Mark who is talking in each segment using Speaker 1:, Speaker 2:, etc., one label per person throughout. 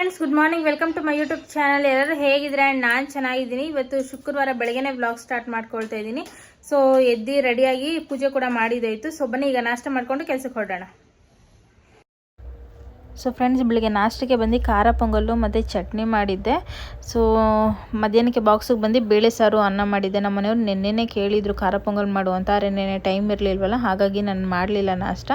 Speaker 1: Friends good morning welcome to my YouTube channel ಎಲ್ಲರೂ ಹೇಗಿದ್ರೆ and ನಾನು ಚೆನ್ನಾಗಿದ್ದೀನಿ. ಇವತ್ತು ಶುಕ್ರವಾರ ಬೆಳಗ್ಗೆನೇ ವ್ಲಾಗ್ ಸ್ಟಾರ್ಟ್ ಮಾಡ್ಕೊಳ್ತಾ ಇದ್ದೀನಿ. ಸೊ ಎದ್ದು ರೆಡಿಯಾಗಿ ಪೂಜೆ ಕೂಡ ಮಾಡಿದಾಯಿತು. ಸೊ ಬನ್ನಿ, ಈಗ ನಾಷ್ಟ ಮಾಡಿಕೊಂಡು ಕೆಲಸಕ್ಕೆ ಹೊರಡೋಣ. ಸೊ ಫ್ರೆಂಡ್ಸ್ ಬೆಳಿಗ್ಗೆ ನಾಷ್ಟಕ್ಕೆ ಬಂದು ಖಾರ ಪೊಂಗಲ್ಲು ಮತ್ತು ಚಟ್ನಿ ಮಾಡಿದ್ದೆ. ಸೊ ಮಧ್ಯಾಹ್ನಕ್ಕೆ ಬಾಕ್ಸಿಗೆ ಬಂದು ಬೇಳೆ ಸಾರು ಅನ್ನ ಮಾಡಿದ್ದೆ. ನಮ್ಮ ಮನೆಯವ್ರು ನೆನ್ನೆನೇ ಕೇಳಿದರು ಖಾರ ಪೊಂಗಲ್ ಮಾಡು ಅಂತ ಆದರೆ ನೆನ್ನೆ ಟೈಮ್ ಇರಲಿಲ್ವಲ್ಲ, ಹಾಗಾಗಿ ನಾನು ಮಾಡಲಿಲ್ಲ ನಾಷ್ಟ.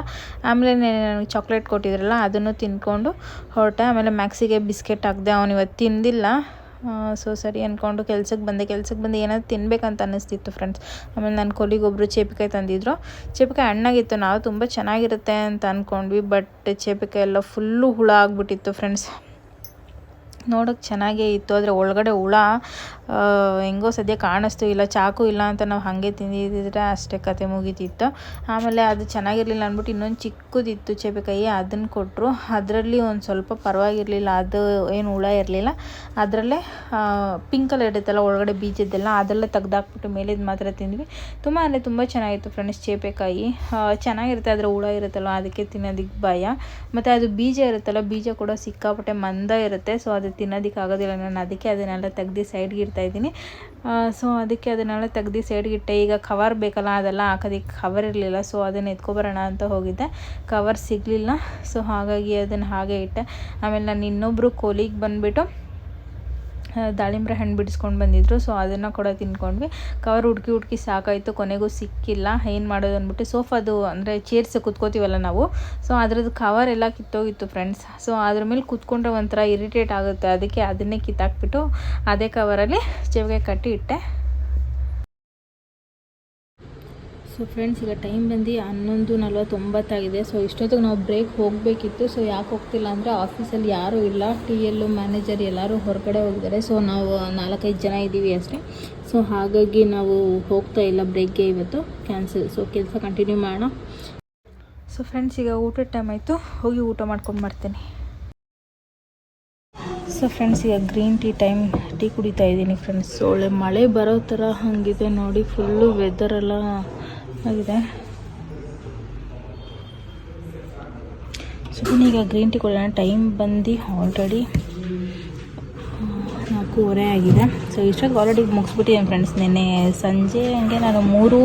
Speaker 1: ಆಮೇಲೆ ನೆನೆ ನನಗೆ ಚಾಕ್ಲೇಟ್ ಕೊಟ್ಟಿದ್ರಲ್ಲ, ಅದನ್ನು ತಿಂದ್ಕೊಂಡು ಹೊರಟೆ. ಆಮೇಲೆ ಮ್ಯಾಕ್ಸಿಗೆ ಬಿಸ್ಕೆಟ್ ಹಾಕಿದೆ, ಅವನು ಇವತ್ತು ತಿಂದಿಲ್ಲ. ಸೊ ಸರಿ ಅಂದ್ಕೊಂಡು ಕೆಲ್ಸಕ್ಕೆ ಬಂದೆ. ಕೆಲ್ಸಕ್ಕೆ ಬಂದು ಏನಾದ್ರು ತಿನ್ಬೇಕಂತ ಅನ್ನಿಸ್ತಿತ್ತು ಫ್ರೆಂಡ್ಸ್ ಆಮೇಲೆ ನನ್ನ ಕೊಲಿಗೊಬ್ಬರು ಚೇಪಿಕಾಯಿ ತಂದಿದ್ರು. ಚೇಪಿಕಾಯಿ ಹಣ್ಣಾಗಿತ್ತು ನಾವು ತುಂಬ ಚೆನ್ನಾಗಿರುತ್ತೆ ಅಂತ ಅಂದ್ಕೊಂಡ್ವಿ ಬಟ್ ಚೇಪಿಕಾಯಿ ಎಲ್ಲ ಫುಲ್ಲು ಹುಳ ಆಗಿಬಿಟ್ಟಿತ್ತು ಫ್ರೆಂಡ್ಸ್ ನೋಡೋಕ್ಕೆ ಚೆನ್ನಾಗೇ ಇತ್ತು. ಆದರೆ ಒಳಗಡೆ ಹುಳ ಹೆಂಗೋ ಸದ್ಯ ಕಾಣಿಸ್ತು ಇಲ್ಲ, ಚಾಕು ಇಲ್ಲ ಅಂತ ನಾವು ಹಾಗೆ ತಿಂದಿದ್ದಿದ್ರೆ ಅಷ್ಟೇ ಕತೆ ಮುಗೀತಿತ್ತು. ಆಮೇಲೆ ಅದು ಚೆನ್ನಾಗಿರಲಿಲ್ಲ ಅಂದ್ಬಿಟ್ಟು ಇನ್ನೊಂದು ಚಿಕ್ಕದಿತ್ತು ಚೇಪೆಕಾಯಿ ಅದನ್ನು ಕೊಟ್ಟರು ಅದರಲ್ಲಿ ಒಂದು ಸ್ವಲ್ಪ ಪರವಾಗಿರಲಿಲ್ಲ, ಅದು ಏನು ಹುಳ ಇರಲಿಲ್ಲ. ಅದರಲ್ಲೇ ಪಿಂಕ್ ಕಲರ್ ಇರುತ್ತಲ್ಲ, ಒಳಗಡೆ ಬೀಜದ್ದೆಲ್ಲ ಅದೆಲ್ಲ ತೆಗ್ದಾಕ್ಬಿಟ್ಟು ಮೇಲಿದ್ದು ಮಾತ್ರ ತಿಂದ್ವಿ. ತುಂಬ ಅಂದರೆ ತುಂಬ ಚೆನ್ನಾಗಿತ್ತು ಫ್ರೆಂಡ್ಸ್ ಚೇಪೆಕಾಯಿ. ಚೆನ್ನಾಗಿರುತ್ತೆ ಅದರ ಹುಳ ಇರುತ್ತಲ್ಲ ಅದಕ್ಕೆ ತಿನ್ನೋದಕ್ಕೆ ಭಯ. ಮತ್ತು ಅದು ಬೀಜ ಇರುತ್ತಲ್ಲ, ಬೀಜ ಕೂಡ ಸಿಕ್ಕಾಪಟ್ಟೆ ಮಂದ ಇರುತ್ತೆ ಸೊ ಅದು ತಿನ್ನೋದಕ್ಕೆ ಆಗೋದಿಲ್ಲ. ನಾನು ಅದಕ್ಕೆ ಅದನ್ನೆಲ್ಲ ತೆಗ್ದು ಸೈಡ್ಗೆ ಇದ್ದೀನಿ. ಸೊ ಅದಕ್ಕೆ ಅದನ್ನೆಲ್ಲ ತೆಗ್ದು ಸೈಡ್ಗಿಟ್ಟೆ ಈಗ ಕವರ್ ಬೇಕಲ್ಲ, ಅದೆಲ್ಲ ಹಾಕೋದಕ್ಕೆ ಕವರ್ ಇರಲಿಲ್ಲ ಸೊ ಅದನ್ನು ಎತ್ಕೊಬರೋಣ ಅಂತ ಹೋಗಿದ್ದೆ. ಕವರ್ ಸಿಗಲಿಲ್ಲ ಸೊ ಹಾಗಾಗಿ ಅದನ್ನು ಹಾಗೆ ಇಟ್ಟೆ. ಆಮೇಲೆ ನಾನು ಇನ್ನೊಬ್ಬರು ಕೋಲಿಗೆ ಬಂದುಬಿಟ್ಟು ದಾಳಿಂಬ್ರೆ ಹಣ್ಣು ಬಿಡಿಸ್ಕೊಂಡು ಬಂದಿದ್ರು ಸೊ ಅದನ್ನು ಕೂಡ ತಿನ್ಕೊಂಡ್ವಿ. ಕವರ್ ಹುಡುಕಿ ಹುಡುಕಿ ಸಾಕಾಯಿತು, ಕೊನೆಗೂ ಸಿಕ್ಕಿಲ್ಲ. ಏನು ಮಾಡೋದು ಅಂದ್ಬಿಟ್ಟು ಸೋಫಾದು ಅಂದರೆ ಚೇರ್ಸ್ ಕುತ್ಕೋತೀವಲ್ಲ ನಾವು ಸೊ ಅದ್ರದ್ದು ಕವರ್ ಎಲ್ಲ ಕಿತ್ತೋಗಿತ್ತು ಫ್ರೆಂಡ್ಸ್ ಸೊ ಅದ್ರ ಮೇಲೆ ಕುತ್ಕೊಂಡ್ರೆ ಒಂಥರ ಇರಿಟೇಟ್ ಆಗುತ್ತೆ. ಅದಕ್ಕೆ ಅದನ್ನೇ ಕಿತ್ತಾಕ್ಬಿಟ್ಟು ಅದೇ ಕವರಲ್ಲಿ ಚೆವಿಗೆ ಕಟ್ಟಿ ಇಟ್ಟೆ ಸೊ ಫ್ರೆಂಡ್ಸ್ ಈಗ ಟೈಮ್ ಬಂದು ಹನ್ನೊಂದು ನಲ್ವತ್ತೊಂಬತ್ತಾಗಿದೆ. ಸೊ ಇಷ್ಟೊತ್ತಿಗೆ ನಾವು ಬ್ರೇಕ್ ಹೋಗಬೇಕಿತ್ತು. ಸೊ ಯಾಕೆ ಹೋಗ್ತಿಲ್ಲ ಅಂದರೆ ಆಫೀಸಲ್ಲಿ ಯಾರೂ ಇಲ್ಲ. ಟಿ ಎಲ್ಲು ಮ್ಯಾನೇಜರ್ ಎಲ್ಲರೂ ಹೊರಗಡೆ ಹೋಗಿದ್ದಾರೆ. ಸೊ ನಾವು ನಾಲ್ಕೈದು ಜನ ಇದ್ದೀವಿ ಅಷ್ಟೇ. ಸೊ ಹಾಗಾಗಿ ನಾವು ಹೋಗ್ತಾ ಇಲ್ಲ ಬ್ರೇಕ್ಗೆ ಇವತ್ತು. ಕ್ಯಾನ್ಸಲ್ ಸೊ ಕೆಲಸ ಕಂಟಿನ್ಯೂ ಮಾಡೋಣ. ಸೊ ಫ್ರೆಂಡ್ಸ್ ಈಗ ಊಟದ ಟೈಮ್ ಆಯಿತು. ಹೋಗಿ ಊಟ ಮಾಡ್ಕೊಂಡು ಬರ್ತೀನಿ. ಸೊ ಫ್ರೆಂಡ್ಸ್ ಈಗ ಗ್ರೀನ್ ಟೀ ಟೈಮ್ ಟೀ ಕುಡಿತಾ ಇದ್ದೀನಿ ಫ್ರೆಂಡ್ಸ್ ಒಳ್ಳೆ ಮಳೆ ಬರೋ ಥರ ಹಾಗಿದೆ ನೋಡಿ. ಫುಲ್ಲು ವೆದರೆಲ್ಲ ಆಗಿದೆ. ಸೊ ಈಗ ಗ್ರೀನ್ ಟೀ ಕೊಡೋಣ ಟೈಮ್ ಬಂದು ಆಲ್ರೆಡಿ ನಾಲ್ಕೂವರೆ ಆಗಿದೆ. ಸೊ ಇಷ್ಟೊತ್ತಿಗೆ ಆಲ್ರೆಡಿ ಮುಗಿಸ್ಬಿಟ್ಟಿದ್ದೀನಿ ಫ್ರೆಂಡ್ಸ್ ನಿನ್ನೆ ಸಂಜೆ ಹಂಗೆ ನಾನು ಮೂರು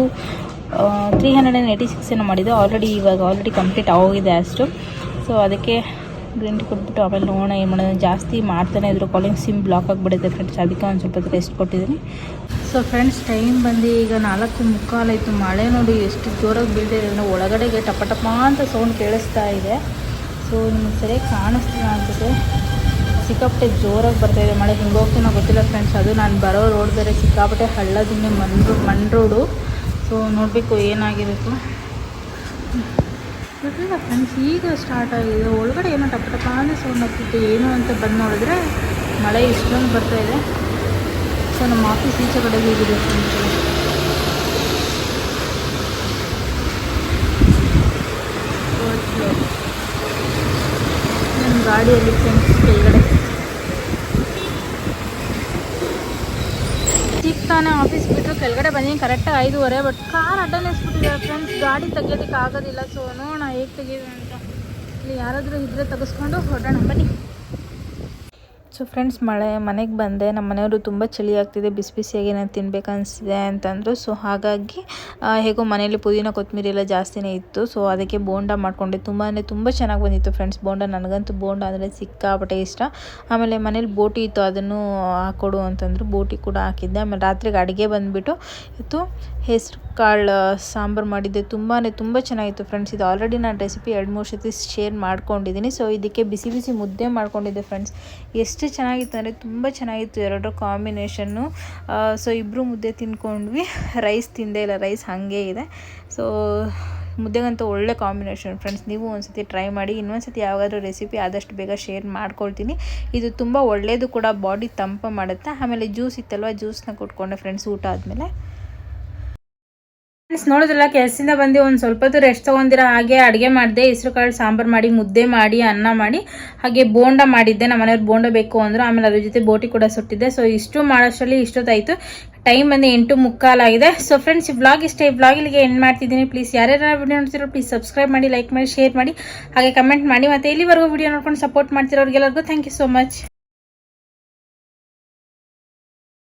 Speaker 1: three hundred and eighty six ಏನೋ ಮಾಡಿದ್ದೆ ಆಲ್ರೆಡಿ ಇವಾಗ ಆಲ್ರೆಡಿ ಕಂಪ್ಲೀಟ್ ಆಗೋಗಿದೆ ಅಷ್ಟು. ಸೊ ಅದಕ್ಕೆ ಗ್ರೀನ್ ಟೀ ಕೊಟ್ಬಿಟ್ಟು ಆಮೇಲೆ ನೋಡೋಣ ಏನು ಮಾಡೋದು. ಜಾಸ್ತಿ ಮಾಡ್ತಾನೆ ಇದ್ರು. ಕಾಲಿಂಗ್ ಸಿಮ್ ಬ್ಲಾಕ್ ಆಗಿಬಿಡುತ್ತೆ ಫ್ರೆಂಡ್ಸ್ ಅದಕ್ಕೆ ಒಂದು ಸ್ವಲ್ಪ ರೆಸ್ಟ್ ಕೊಟ್ಟಿದ್ದೀನಿ. ಸೊ ಫ್ರೆಂಡ್ಸ್ ಟೈಮ್ ಬಂದು ಈಗ ನಾಲ್ಕು ಮುಕ್ಕಾಲಾಯಿತು. ಮಳೆ ನೋಡಿ ಎಷ್ಟು ಜೋರಾಗಿ ಬೀಳ್ತಿದೆ ಅಂದರೆ ಒಳಗಡೆಗೆ ಟಪ ಟಪ ಅಂತ ಸೌಂಡ್ ಕೇಳಿಸ್ತಾ ಇದೆ. ಸೊ ನಿಮಗೆ ಸರಿಯಾಗಿ ಕಾಣಿಸ್ತಿಲ್ಲ ಅನ್ಸುತ್ತೆ. ಸಿಕ್ಕಾಪಟ್ಟೆ ಜೋರಾಗಿ ಬರ್ತಾಯಿದೆ ಮಳೆ. ಹಿಂಗೆ ಹೋಗ್ತೀನೋ ಗೊತ್ತಿಲ್ಲ ಫ್ರೆಂಡ್ಸ್ ಅದು ನಾನು ಬರೋ ರೋಡ್ ಬೇರೆ ಸಿಕ್ಕಾಪಟ್ಟೆ ಹಳ್ಳದಿಂದ ಮಣ್ಣು ಮಣ್ಣು ರೋಡು ಸೊ ನೋಡಬೇಕು ಏನಾಗಿರುತ್ತೆ. ಗೊತ್ತಿಲ್ಲ ಫ್ರೆಂಡ್ಸ್ ಈಗ ಸ್ಟಾರ್ಟ್ ಆಗಿದೆ. ಒಳಗಡೆ ಏನೋ ಟಪ ಟಪ ಅಂದರೆ ಸೌಂಡ್ ಆಗ್ತಿತ್ತು. ಏನು ಅಂತ ಬಂದು ನೋಡಿದ್ರೆ ಮಳೆ ಇಷ್ಟೊಂದು ಬರ್ತಾಯಿದೆ ಸೊ ನಮ್ಮ ಆಫೀಸ್ ಈಚೆ ಕಡೆ ಹೋಗಿದೆ ನಮ್ಮ ಗಾಡಿಯಲ್ಲಿ ಫ್ರೆಂಡ್ಸ್ ಕೆಳಗಡೆ. ತಾನೇ ಆಫೀಸ್ ಬಿಟ್ಟರು ಕೆಳಗಡೆ ಬಂದೀನಿ ಕರೆಕ್ಟಾಗಿ ಐದುವರೆ ಬಟ್ ಕಾರ್ ಅಟೆಂಡೆನ್ಸ್ ಬಿಟ್ಟಿದ್ದಾರೆ ಫ್ರೆಂಡ್ಸ್ ಗಾಡಿ ತೆಗಿಯೋದಕ್ಕೆ ಆಗೋದಿಲ್ಲ. ಸೊ ನೋಡೋಣ ಹೇಗೆ ತೆಗೀವಿ ಅಂತ. ಇಲ್ಲಿ ಯಾರಾದರೂ ಇದ್ರೆ ತೆಗೆಸ್ಕೊಂಡು ಹೊರಡೋಣ. ಬನ್ನಿ. ಸೊ ಫ್ರೆಂಡ್ಸ್ ಮಳೆ, ಮನೆಗೆ ಬಂದೆ. ನಮ್ಮ ಮನೆಯವರು ತುಂಬ ಚಳಿ ಆಗ್ತಿದೆ. ಬಿಸಿ ಬಿಸಿಯಾಗಿ ನಾನು ತಿನ್ಬೇಕು ಅನಿಸಿದೆ ಅಂತಂದರು. ಸೊ ಹಾಗಾಗಿ ಹೇಗೋ ಮನೇಲಿ ಪುದೀನ ಕೊತ್ತಂಬರಿ ಎಲ್ಲ ಜಾಸ್ತಿನೇ ಇತ್ತು. ಸೊ ಅದಕ್ಕೆ ಬೋಂಡ ಮಾಡಿಕೊಂಡೆ. ತುಂಬಾ ತುಂಬ ಚೆನ್ನಾಗಿ ಬಂದಿತ್ತು ಫ್ರೆಂಡ್ಸ್ ಬೋಂಡ ನನಗಂತೂ ಬೋಂಡ ಅಂದರೆ ಸಿಕ್ಕಾಪಟ್ಟೆ ಇಷ್ಟ. ಆಮೇಲೆ ಮನೇಲಿ ಬೋಟಿ ಇತ್ತು, ಅದನ್ನು ಹಾಕೊಡು ಅಂತಂದರು. ಬೋಟಿ ಕೂಡ ಹಾಕಿದ್ದೆ. ಆಮೇಲೆ ರಾತ್ರಿಗೆ ಅಡುಗೆ ಬಂದುಬಿಟ್ಟು ಇತ್ತು ಹೆಸರು ಕಾಳು ಸಾಂಬಾರು ಮಾಡಿದ್ದೆ. ತುಂಬಾ ತುಂಬ ಚೆನ್ನಾಗಿತ್ತು ಫ್ರೆಂಡ್ಸ್ ಇದು ಆಲ್ರೆಡಿ ನಾನು ರೆಸಿಪಿ ಎರಡು, ಮೂರು ಸತಿ ಶೇರ್ ಮಾಡ್ಕೊಂಡಿದ್ದೀನಿ ಸೊ ಇದಕ್ಕೆ ಬಿಸಿ ಬಿಸಿ ಮುದ್ದೆ ಮಾಡ್ಕೊಂಡಿದ್ದೆ ಫ್ರೆಂಡ್ಸ್ ಎಷ್ಟು ಚೆನ್ನಾಗಿತ್ತು, ಅಂದರೆ ತುಂಬ ಚೆನ್ನಾಗಿತ್ತು ಎರಡರ ಕಾಂಬಿನೇಷನ್ನು. ಸೊ ಇಬ್ಬರು ಮುದ್ದೆ ತಿನ್ಕೊಂಡ್ವಿ. ರೈಸ್ ತಿಂದೇ ಇಲ್ಲ, ರೈಸ್ ಹಾಗೆ ಇದೆ. ಸೊ ಮುದ್ದೆಗಂತೂ ಒಳ್ಳೆ ಕಾಂಬಿನೇಷನ್ ಫ್ರೆಂಡ್ಸ್. ನೀವು ಒಂದ್ಸತಿ ಟ್ರೈ ಮಾಡಿ ಇನ್ನೊಂದು ಸತಿ ಯಾವಾಗಾದ್ರೂ ರೆಸಿಪಿ ಆದಷ್ಟು ಬೇಗ ಶೇರ್ ಮಾಡ್ಕೊಳ್ತೀನಿ. ಇದು ತುಂಬ ಒಳ್ಳೆಯದು ಕೂಡ, ಬಾಡಿ ತಂಪ ಮಾಡುತ್ತೆ, ಆಮೇಲೆ ಜ್ಯೂಸ್ ಇತ್ತಲ್ವ, ಜ್ಯೂಸ್ನ ಕೊಟ್ಕೊಂಡೆ ಫ್ರೆಂಡ್ಸ್ ಊಟ ಆದಮೇಲೆ. ಫ್ರೆಂಡ್ಸ್ ನೋಡಿದ್ರಲ್ಲ ಕೆಲಸದಿಂದ ಬಂದು ಒಂದು ಸ್ವಲ್ಪ ಹೊತ್ತು ರೆಸ್ಟ್ ತೊಗೊಂಡಿರ ಹಾಗೆ ಅಡುಗೆ ಮಾಡಿದೆ ಹೆಸರು ಕಾಳು ಸಾಂಬಾರು ಮಾಡಿ, ಮುದ್ದೆ ಮಾಡಿ, ಅನ್ನ ಮಾಡಿ, ಹಾಗೆ ಬೋಂಡ ಮಾಡಿದ್ದೆ ನಮ್ಮ ಮನೆಯವ್ರು ಬೋಂಡ ಬೇಕು ಅಂದರು, ಆಮೇಲೆ ಅದ್ರ ಜೊತೆ ಬೋಟಿ ಕೂಡ ಸುಟ್ಟಿದ್ದೆ. ಸೊ ಇಷ್ಟು ಮಾಡೋಷ್ಟರಲ್ಲಿ ಇಷ್ಟೊತ್ತಾಯಿತು. ಟೈಮ್ ಬಂದು ಎಂಟು ಮುಕ್ಕಾಲಾಗಿದೆ ಸೊ ಫ್ರೆಂಡ್ಸ್ ಈ ಬ್ಲಾಗ್ ಇಷ್ಟ, ಈ ವ್ಲಾಗ್ ಇಲ್ಲಿಗೆ ಎಂಡ್ ಮಾಡ್ತಿದ್ದೀನಿ. ಪ್ಲೀಸ್ ಯಾರ್ಯಾರು ವಿಡಿಯೋ ನೋಡ್ತಿರೋ ಪ್ಲೀಸ್ ಸಬ್ಸ್ಕ್ರೈಬ್ ಮಾಡಿ ಲೈಕ್ ಮಾಡಿ ಶೇರ್ ಮಾಡಿ, ಹಾಗೆ ಕಮೆಂಟ್ ಮಾಡಿ. ಮತ್ತು ಇಲ್ಲಿವರೆಗೂ ವಿಡಿಯೋ ನೋಡ್ಕೊಂಡು ಸಪೋರ್ಟ್ ಮಾಡ್ತಿರೋರಿಗೆಲ್ಲರಿಗೂ ಥ್ಯಾಂಕ್ ಯು ಸೋ ಮಚ್